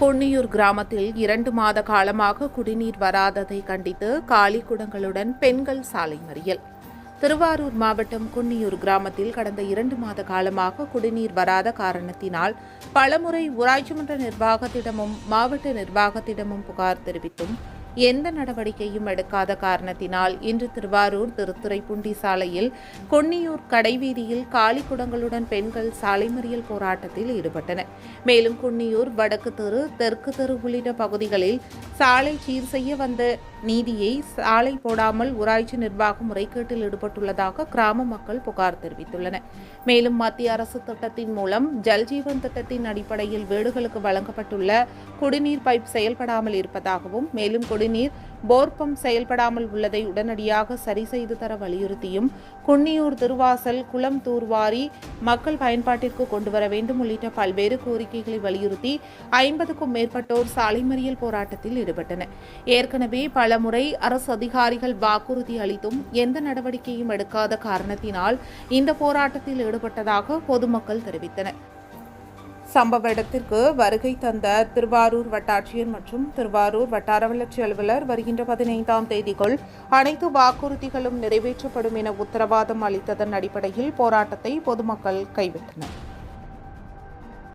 கொன்னியூர் கிராமத்தில் இரண்டு மாத காலமாக குடிநீர் வராததை கண்டித்து காலி குடங்களுடன் பெண்கள் சாலை மறியல். திருவாரூர் மாவட்டம் குன்னியூர் கிராமத்தில் கடந்த இரண்டு மாத காலமாக குடிநீர் வராத காரணத்தினால் பலமுறை ஊராட்சி மன்ற நிர்வாகத்திடமும் மாவட்ட நிர்வாகத்திடமும் புகார் தெரிவித்தும் எந்த நடவடிக்கையும் எடுக்காத காரணத்தினால் இன்று திருவாரூர் திருத்துறைப்பூண்டி சாலையில் கொன்னியூர் கடைவீதியில் காலி குடங்களுடன் பெண்கள் சாலை மறியல் போராட்டத்தில் ஈடுபட்டனர் மேலும் குன்னியூர் வடக்கு தெரு தெற்கு தெரு உள்ளிட்ட பகுதிகளில் சாலை சீர் செய்ய வந்த நீதியை சாலை போடாமல் ஊராட்சி நிர்வாகம் முறைகேட்டில் ஈடுபட்டுள்ளதாக கிராம மக்கள் புகார் தெரிவித்துள்ளனர். மேலும் மத்திய அரசு திட்டத்தின் மூலம் ஜல்ஜீவன் திட்டத்தின் அடிப்படையில் வீடுகளுக்கு வழங்கப்பட்டுள்ள குடிநீர் பைப் செயல்படாமல் இருப்பதாகவும் மேலும் குடிநீர் போர் பம்ப் செயல்படாமல் உள்ளதை உடனடியாக சரி செய்து தர வலியுறுத்தியும் குன்னியூர் திருவாசல் குளம் தூர்வாரி மக்கள் பயன்பாட்டிற்கு கொண்டு வர வேண்டும் உள்ளிட்ட பல்வேறு கோரிக்கைகளை வலியுறுத்தி ஐம்பதுக்கும் மேற்பட்டோர் சாலை மறியல் போராட்டத்தில் ஈடுபட்டனர். ஏற்கனவே பல முறை அரசு அதிகாரிகள் வாக்குறுதி அளித்தும் எந்த நடவடிக்கையும் எடுக்காத காரணத்தினால் இந்த போராட்டத்தில் ஈடுபட்டதாக பொதுமக்கள் தெரிவித்தனர். சம்பவ இடத்திற்கு வருகை தந்த திருவாரூர் வட்டாட்சியர் மற்றும் திருவாரூர் வட்டார வளர்ச்சி அலுவலர் வருகின்ற பதினைந்தாம் தேதிக்குள் அனைத்து வாக்குறுதிகளும் நிறைவேற்றப்படும் என உத்தரவாதம் அளித்ததன் அடிப்படையில் போராட்டத்தை பொதுமக்கள் கைவிட்டனர்.